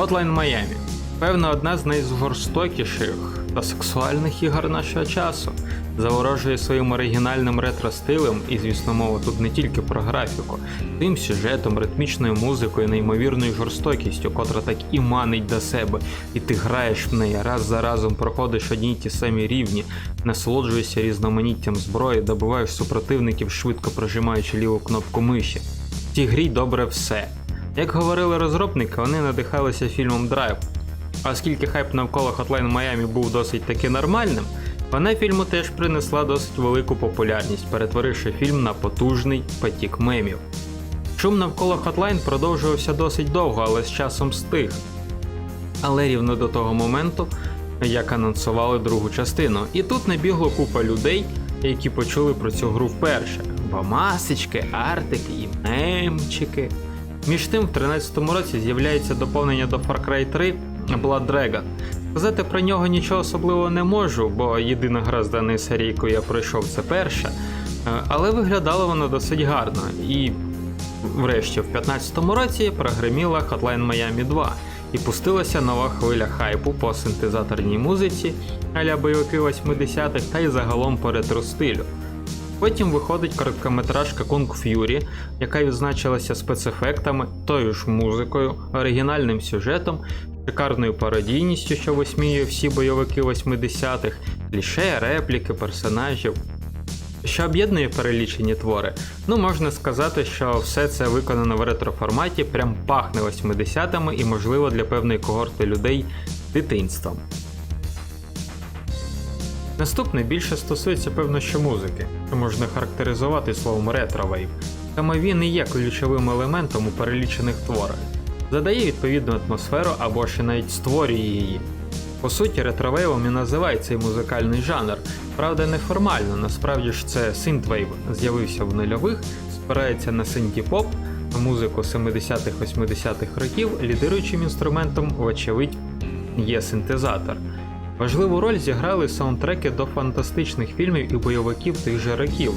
Hotline Miami. Певно, одна з найжорстокіших та сексуальних ігор нашого часу. Заворожує своїм оригінальним ретро-стилем, і, звісно, мова тут не тільки про графіку, тим сюжетом, ритмічною музикою, неймовірною жорстокістю, котра так і манить до себе, і ти граєш в неї, раз за разом проходиш одні й ті самі рівні, насолоджуєшся різноманіттям зброї, добиваєш супротивників, швидко прожимаючи ліву кнопку миші. В цій грі добре все. Як говорили розробники, вони надихалися фільмом Драйв. Оскільки хайп навколо Hotline Miami був досить таки нормальним, вона фільму теж принесла досить велику популярність, перетворивши фільм на потужний потік мемів. Шум навколо Hotline продовжувався досить довго, але з часом стих. Але рівно до того моменту, як анонсували другу частину. І тут набігло купа людей, які почули про цю гру вперше. Бо масочки, артики і мемчики. Між тим, в 13-му році з'являється доповнення до Far Cry 3 Blood Dragon. Сказати про нього нічого особливого не можу, бо єдина гра з даної серії, яку я пройшов, це перша. Е, Але виглядало воно досить гарно. І врешті, в 15-му році прогреміла Hotline Miami 2 і пустилася нова хвиля хайпу по синтезаторній музиці, аля бойовики 80-х та й загалом по ретро стилю. Потім виходить короткометражка Kung Fury, яка відзначилася спецефектами, тою ж музикою, оригінальним сюжетом, шикарною пародійністю, що висміює всі бойовики 80-х, кліше, репліки, персонажів. Що об'єднує перелічені твори? Ну, можна сказати, що все це виконано в ретро-форматі, прям пахне 80-ми і, можливо, для певної когорти людей дитинством. Наступне більше стосується певно що музики, що можна характеризувати словом ретро-вейв. Саме він і є ключовим елементом у перелічених творах, задає відповідну атмосферу або ще навіть створює її. По суті, ретровейвом і називають цей музикальний жанр, правда неформально, насправді ж це синтвейв з'явився в нульових, спирається на синті-поп, музику 70-х-80-х років, лідируючим інструментом, вочевидь, є синтезатор. Важливу роль зіграли саундтреки до фантастичних фільмів і бойовиків тих же років.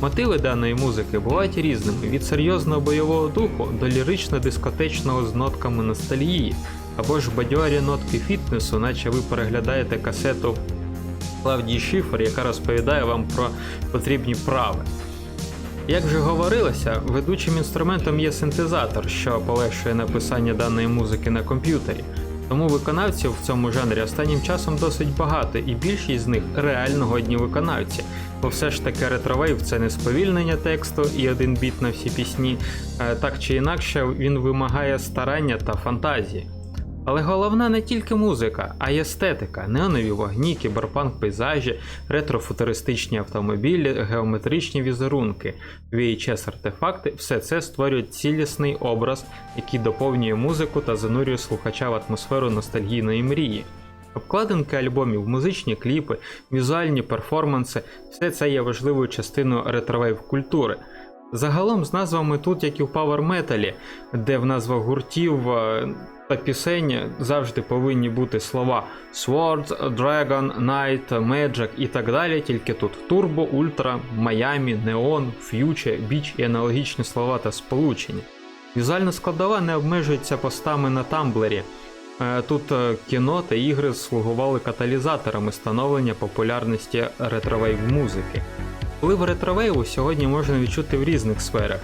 Мотиви даної музики бувають різними: від серйозного бойового духу до лірично-дискотечного з нотками ностальгії, або ж бадьорі нотки фітнесу, наче ви переглядаєте касету Клавдії Шифер, яка розповідає вам про потрібні прави. Як вже говорилося, ведучим інструментом є синтезатор, що полегшує написання даної музики на комп'ютері. Тому виконавців в цьому жанрі останнім часом досить багато, і більшість з них реально годні виконавці. Бо все ж таки ретровейв це не сповільнення тексту і один біт на всі пісні. Е, Так чи інакше, він вимагає старання та фантазії. Але головна не тільки музика, а й естетика, неонові вогні, кіберпанк пейзажі, ретрофутуристичні автомобілі, геометричні візерунки, VHS артефакти все це створюють цілісний образ, який доповнює музику та занурює слухача в атмосферу ностальгійної мрії. Обкладинки альбомів, музичні кліпи, візуальні перформанси все це є важливою частиною ретровейв культури. Загалом з назвами тут, як і в Power Metal, де в назвах гуртів е, та пісень завжди повинні бути слова Sword, Dragon, Knight, Magic і так далі, тільки тут Turbo, Ultra, Miami, Neon, Future, Beach і аналогічні слова та сполучення. Візуальна складова не обмежується постами на тамблері. Е, Тут е, кіно та ігри слугували каталізаторами становлення популярності ретровейв музики. Вплив ретровейву сьогодні можна відчути в різних сферах.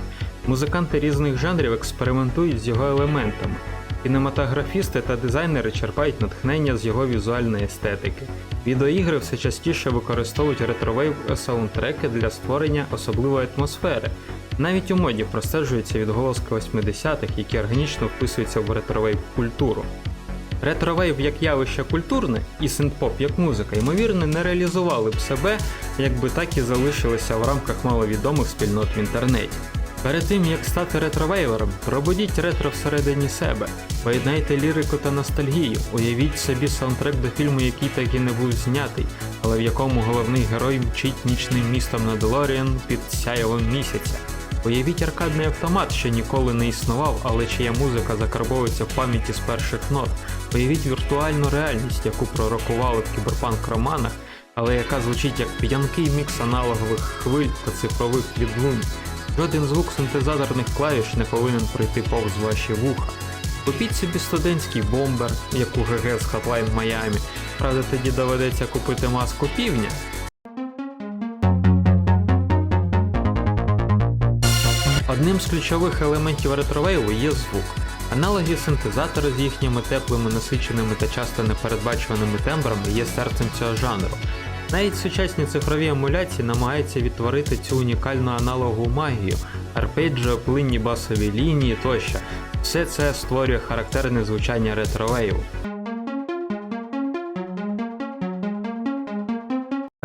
Музиканти різних жанрів експериментують з його елементами. Кінематографісти та дизайнери черпають натхнення з його візуальної естетики. Відеоігри все частіше використовують ретровейв саундтреки для створення особливої атмосфери. Навіть у моді простежуються відголоски 80-х, які органічно вписуються в ретровейв культуру. Ретровейв як явище культурне і синтпоп як музика, ймовірно, не реалізували б себе, якби так і залишилися в рамках маловідомих спільнот в інтернеті. Перед тим як стати ретровейвером, пробудіть ретро всередині себе, поєднайте лірику та ностальгію, уявіть собі саундтрек до фільму, який так і не був знятий, але в якому головний герой мчить нічним містом на Делоріан під сяєвом місяця. Уявіть аркадний автомат, що ніколи не існував, але чия музика закарбовується в пам'яті з перших нот. Уявіть віртуальну реальність, яку пророкували в кіберпанк-романах, але яка звучить як п'янкий мікс аналогових хвиль та цифрових відлунь. Жоден звук синтезаторних клавіш не повинен пройти повз ваші вуха. Купіть собі студентський бомбер, як у ГГ з Hotline Miami. Правда, тоді доведеться купити маску півня. Одним з ключових елементів ретровейву є звук. Аналоги синтезатора з їхніми теплими, насиченими та часто непередбачуваними тембрами є серцем цього жанру. Навіть сучасні цифрові емуляції намагаються відтворити цю унікальну аналогову магію, арпеджіо, плинні басові лінії тощо. Все це створює характерне звучання ретровейву.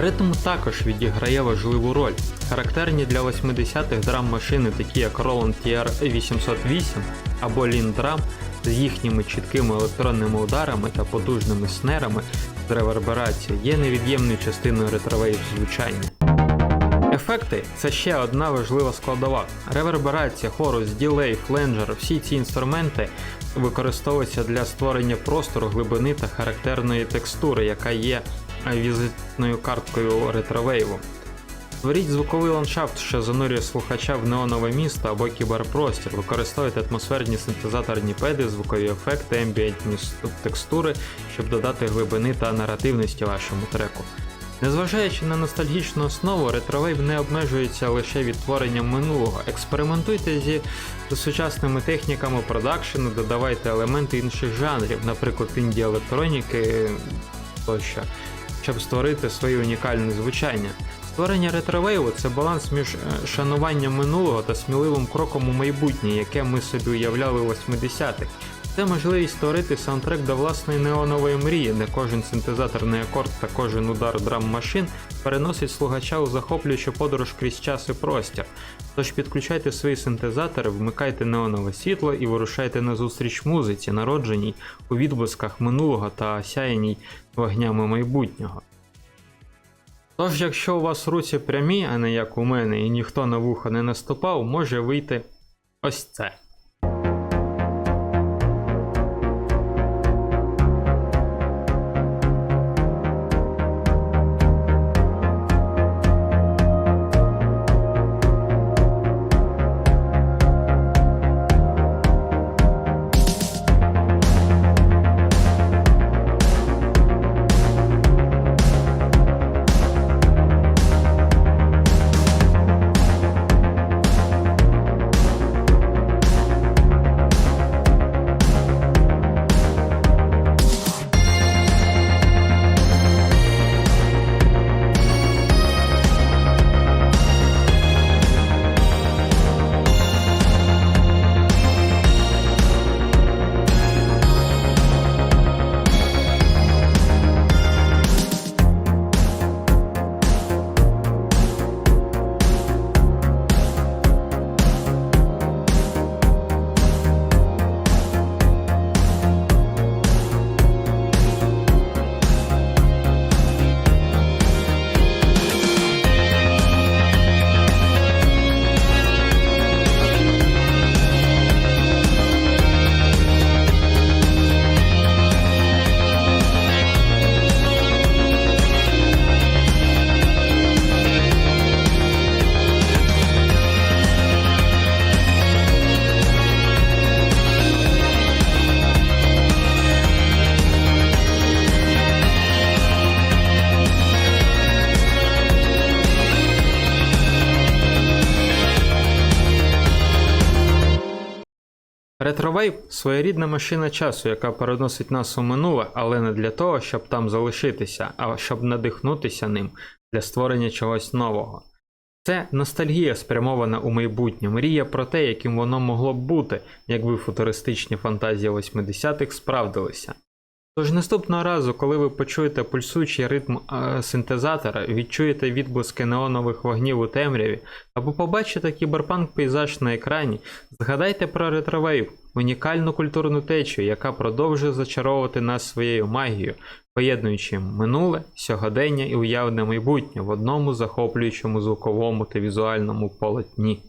Ритм також відіграє важливу роль. Характерні для 80-х драм-машини, такі як Roland TR-808 або Lean Drum, з їхніми чіткими електронними ударами та потужними снерами з реверберацією, є невід'ємною частиною ретровейв звучання. Ефекти це ще одна важлива складова. Реверберація, хорус, ділей, фленджер, всі ці інструменти використовуються для створення простору, глибини та характерної текстури, яка є візитною карткою ретровейву. Створіть звуковий ландшафт, що занурює слухача в неонове місто або кіберпростір, використовуйте атмосферні синтезаторні педи, звукові ефекти, ембієнтні текстури, щоб додати глибини та наративності вашому треку. Незважаючи на ностальгічну основу, ретровейв не обмежується лише відтворенням минулого. Експериментуйте зі сучасними техніками продакшену, додавайте елементи інших жанрів, наприклад, інді електроніки тощо, щоб створити своє унікальне звучання. Створення ретровейву це баланс між е, шануванням минулого та сміливим кроком у майбутнє, яке ми собі уявляли в 80-х. Це можливість створити саундтрек до власної неонової мрії, де кожен синтезаторний акорд та кожен удар драм-машин переносить слухача у захоплюючу подорож крізь час і простір. Тож підключайте свої синтезатори, вмикайте неонове світло і вирушайте назустріч музиці, народженій у відблисках минулого та осяяній вогнями майбутнього. Тож, якщо у вас руці прямі, а не як у мене, і ніхто на вухо не наступав, може вийти ось це. Ретровейв своєрідна машина часу, яка переносить нас у минуле, але не для того, щоб там залишитися, а щоб надихнутися ним для створення чогось нового. Це ностальгія спрямована у майбутнє, мрія про те, яким воно могло б бути, якби футуристичні фантазії 80-х справдилися. Тож наступного разу, коли ви почуєте пульсуючий ритм е, синтезатора, відчуєте відблиски неонових вогнів у темряві, або побачите кіберпанк пейзаж на екрані, згадайте про ретровейв, унікальну культурну течію, яка продовжує зачаровувати нас своєю магією, поєднуючи минуле, сьогодення і уявне майбутнє в одному захоплюючому звуковому та візуальному полотні.